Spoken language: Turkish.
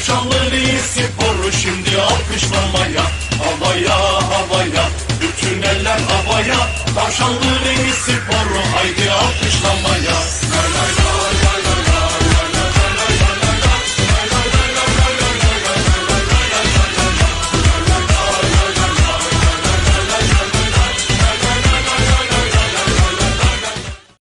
Akşamları sporu şimdi alkışlamaya. Havaya havaya Bütün eller havaya. Akşamları sporu